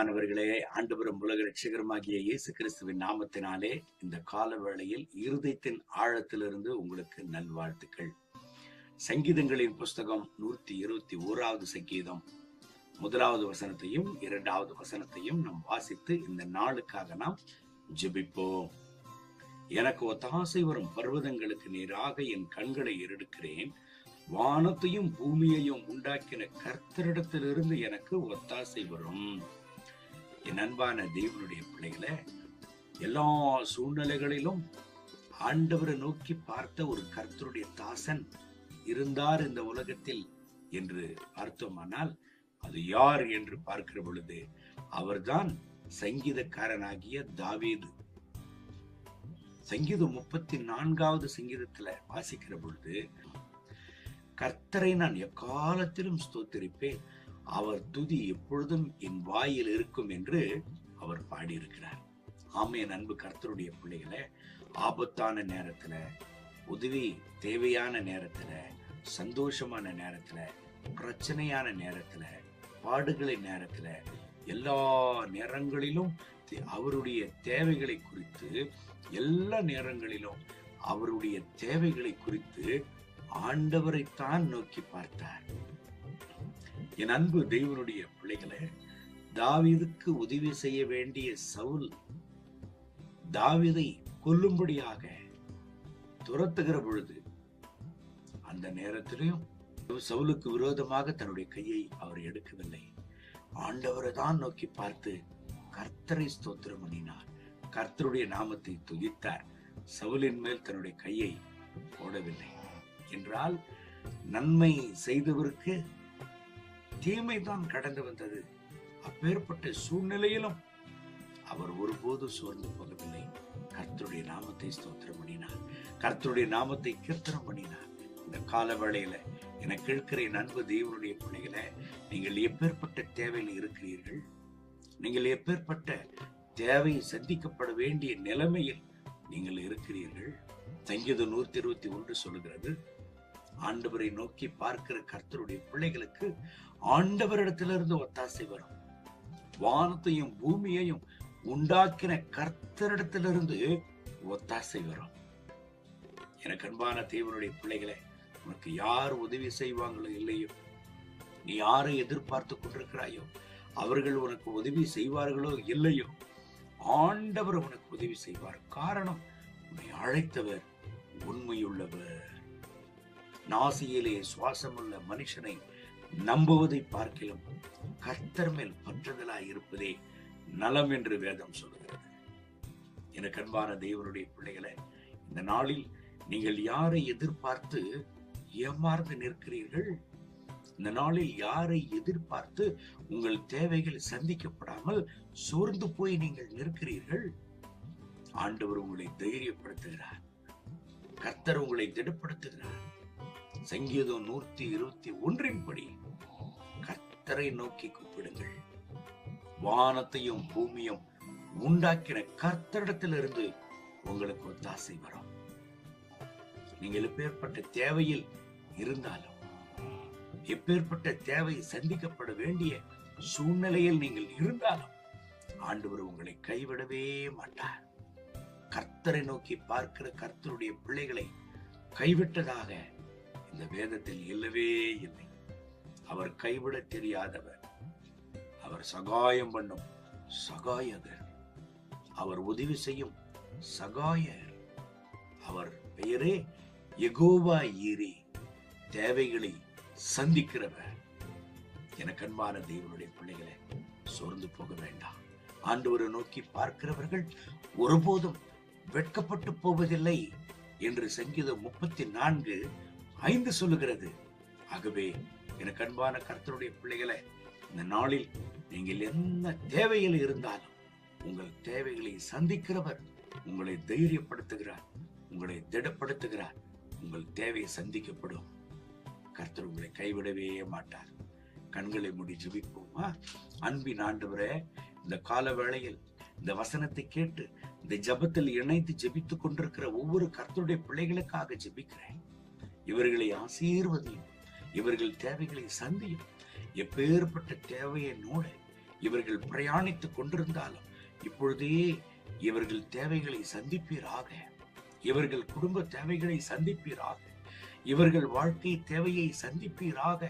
பிரியமானவர்களே ஆண்டுபுரம் உலக ரட்சகரமாகிய இயேசு கிறிஸ்துவின் நாமத்தினாலே இந்த கால வேளையில் இருதயத்தின் ஆழத்திலிருந்து உங்களுக்கு நல்வாழ்த்துக்கள். சங்கீதங்களின் புஸ்தகம் நூற்றி இருபத்தி ஓராவது சங்கீதம். முதலாவது வசனத்தையும் இரண்டாவது வசனத்தையும் நாம் வாசித்து இந்த நாளுக்காக நாம் ஜெபிப்போம். எனக்கு ஒத்தாசை வரும் பர்வதங்களுக்கு நேராக என் கண்களை இருடுக்கிறேன். வானத்தையும் பூமியையும் உண்டாக்கின கர்த்தரிடத்திலிருந்து எனக்கு ஒத்தாசை வரும். என் அன்பான தேவனுடைய பிள்ளைகளை எல்லா சூழ்நிலைகளிலும் ஆண்டவரை நோக்கி பார்த்த ஒரு கர்த்தருடைய தாசன் இருந்தார் இந்த உலகத்தில் என்று பார்த்தோமானால் அது யார் என்று பார்க்கிற பொழுது அவர்தான் சங்கீதக்காரனாகிய தாவீது. சங்கீதம் முப்பத்தி நான்காவது சங்கீதத்துல வாசிக்கிற பொழுது கர்த்தரை நான் எக்காலத்திலும் ஸ்தோத்திரிப்பேன் அவர் துதி எப்பொழுதும் என் வாயில் இருக்கும் என்று அவர் பாடியிருக்கிறார். ஆமையன் அன்பு கர்த்தருடைய பிள்ளைகளை ஆபத்தான நேரத்துல உதவி தேவையான நேரத்துல சந்தோஷமான நேரத்துல பிரச்சனையான நேரத்துல பாடுகளின் நேரத்துல எல்லா நேரங்களிலும் தே- அவருடைய தேவைகளை குறித்து எல்லா நேரங்களிலும் அவருடைய தேவைகளை குறித்து ஆண்டவரைத்தான் நோக்கி பார்த்தார். என் அன்பு தெய்வனுடைய பிள்ளைகளை தாவீதுக்கு உதவி செய்ய வேண்டிய சவுல் தாவிதை கொல்லும்படியாக துரத்துகிற பொழுது அந்த நேரத்திலும் சவுலுக்கு விரோதமாக தன்னுடைய கையை அவர் எடுக்கவில்லை. ஆண்டவரை தான் நோக்கி பார்த்து கர்த்தரை ஸ்தோத்திரம் பண்ணினார். கர்த்தருடைய நாமத்தை துதித்தார். சவுலின் மேல் தன்னுடைய கையை போடவில்லை. என்றால் நன்மை செய்தவருக்கு தீமை தான் கடந்து வந்தது. அப்பேற்பட்ட சூழ்நிலையிலும் அவர் ஒருபோது சோர்ந்து போகவில்லை. கர்த்தருடைய நாமத்தை ஸ்தோத்திரம் பண்ணினார். கர்த்தருடைய நாமத்தை கீர்த்தனம் பண்ணினார். இந்த கால வேளையில எனக்கு கேட்கிற என் அன்பு தேவனுடைய பிள்ளைகளை நீங்கள் எப்பேற்பட்ட தேவையில் இருக்கிறீர்கள்? நீங்கள் எப்பேற்பட்ட தேவை சந்திக்கப்பட வேண்டிய நிலைமையில் நீங்கள் இருக்கிறீர்கள்? சங்கீதம் நூத்தி இருபத்தி ஒன்று சொல்லுகிறது ஆண்டவரை நோக்கி பார்க்கிற கர்த்தருடைய பிள்ளைகளுக்கு ஆண்டவரிடத்திலிருந்து ஒத்தாசை வரும். வானத்தையும் பூமியையும் உண்டாக்கின கர்த்தரிடத்திலிருந்து ஒத்தாசை வரும். எனக்கு அன்பான தேவனுடைய பிள்ளைகளை உனக்கு யார் உதவி செய்வாங்களோ இல்லையோ நீ யாரை எதிர்பார்த்து கொண்டிருக்கிறாயோ அவர்கள் உனக்கு உதவி செய்வார்களோ இல்லையோ ஆண்டவர் உனக்கு உதவி செய்வார். காரணம் உன்னை அழைத்தவர் உண்மையுள்ளவர். நாசியிலே சுவாசமுள்ள மனுஷனை நம்புவதை பார்க்கிலும் கர்த்தர் மேல் பற்றுதலாய் இருப்பதே நலம் என்று வேதம் சொல்கிறது. எனக்கு அன்பான தேவனுடைய பிள்ளைகளை இந்த நாளில் நீங்கள் யாரை எதிர்பார்த்து ஏமாறந்து நிற்கிறீர்கள்? இந்த நாளில் யாரை எதிர்பார்த்து உங்கள் தேவைகள் சந்திக்கப்படாமல் சோர்ந்து போய் நீங்கள் நிற்கிறீர்கள்? ஆண்டவர் உங்களை தைரியப்படுத்துகிறார். கர்த்தர் உங்களை திடப்படுத்துகிறார். சங்கீதம் நூற்றி இருபத்தி ஒன்றின் படி கர்த்தரை நோக்கி கூப்பிடுங்கள். வானத்தையும் பூமியும் உண்டாக்கின கர்த்தரிடத்திலிருந்து உங்களுக்கு ஒத்தாசை வரும். நீங்கள் எப்பேற்பட்ட தேவையில் இருந்தாலும் எப்பேற்பட்ட தேவை சந்திக்கப்பட வேண்டிய சூழ்நிலையில் நீங்கள் இருந்தாலும் ஆண்டவர் உங்களை கைவிடவே மாட்டார். கர்த்தரை நோக்கி பார்க்கிற கர்த்தருடைய பிள்ளைகளை கைவிட்டதாக இந்த வேதத்தில் இல்லவே இல்லை. அவர் கைவிட தெரியாதவர். அவர் சகாயம் பண்ணும் சகாயகர். அவர் உதவி செய்யும் சகாயர். அவர் பெயரே எகோவா ஈரி. தேவைகளை சந்திக்கிறவர். எனக்கு அன்பான தெய்வனுடைய பிள்ளைகளை சோர்ந்து போக வேண்டாம். ஆண்டவரை நோக்கி பார்க்கிறவர்கள் ஒருபோதும் வெட்கப்பட்டு போவதில்லை என்று சங்கீதம் முப்பத்தி நான்கு ஐந்து சொல்லுகிறது. ஆகவே எனக்கு அன்பான கர்த்தருடைய பிள்ளைகளை இந்த நாளில் நீங்கள் என்ன தேவையில் இருந்தாலும் உங்கள் தேவைகளை சந்திக்கிறவர் உங்களை தைரியப்படுத்துகிறார் உங்களை திடப்படுத்துகிறார் உங்கள் தேவை சந்திக்கப்படும். கர்த்தர் உங்களை கைவிடவே மாட்டார். கண்களை முடி ஜெபிப்போமா? அன்பின் ஆண்டவரே இந்த கால வேளையில் இந்த வசனத்தை கேட்டு இந்த ஜெபத்தில் இணைத்து ஜெபித்துக் கொண்டிருக்கிற ஒவ்வொரு கர்த்தருடைய பிள்ளைகளுக்காக ஜெபிக்கிறேன். இவர்களை ஆசீர்வதியும் இவர்கள் தேவைகளை சந்தியும். எப்பேற்பட்ட தேவையை நோட இவர்கள் பிரயாணித்துக் கொண்டிருந்தாலும் இப்பொழுதே இவர்கள் தேவைகளை சந்திப்பீராக. இவர்கள் குடும்ப தேவைகளை சந்திப்பீராக. இவர்கள் வாழ்க்கை தேவையை சந்திப்பீராக.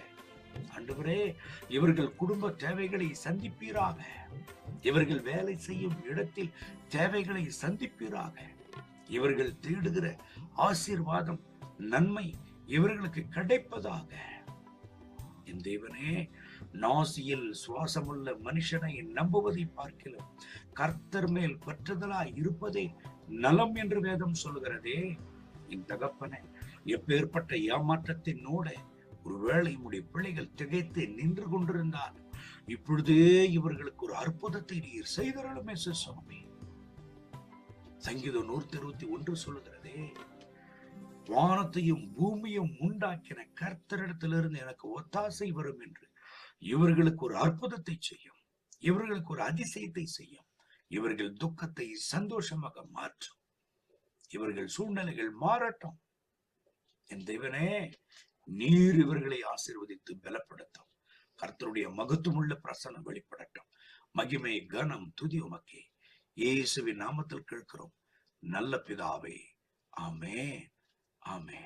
ஆண்டவரே இவர்கள் குடும்ப தேவைகளை சந்திப்பீராக. இவர்கள் வேலை செய்யும் இடத்தில் தேவைகளை சந்திப்பீராக. இவர்கள் தேடுகிற ஆசீர்வாதம் நன்மை இவர்களுக்கு கிடைப்பதாக. என் தேவனே நாசியில் சுவாசமுள்ள மனுஷனை நம்புவதை பார்க்கலாம் கர்த்தர் மேல் பற்றுதலா இருப்பதே நலம் என்று வேதம் சொல்கிறதே என் தகப்பனே எப்பேற்பட்ட ஏமாற்றத்தினோட ஒருவேளை உடைய பிள்ளைகள் திகைத்து நின்று கொண்டிருந்தால் இப்பொழுதே இவர்களுக்கு ஒரு அற்புதத்தை நீர் செய்தருளுமே சுவாமி. சங்கீதம் நூத்தி இருபத்தி ஒன்று சொல்லுகிறதே. வானத்தையும் பூமியும் உண்டாக்கின கர்த்தரிடத்திலிருந்து எனக்கு ஒத்தாசை வரும் என்று. இவர்களுக்கு ஒரு அற்புதத்தை செய்யும். இவர்களுக்கு ஒரு அதிசயத்தை செய்யும். இவர்கள் துக்கத்தை சந்தோஷமாக மாற்றும். இவர்கள் சூழ்நிலைகள் மாறட்டும். என் தேவனே நீர் இவர்களை ஆசீர்வதித்து பலப்படுத்தும். கர்த்தருடைய மகத்துவமுள்ள பிரசனம் வெளிப்படட்டும். மகிமை கனம் துதி உமக்கே. இயேசுவின் நாமத்தில் கேட்கிறோம். நல்ல பிதாவே ஆமே ஆமே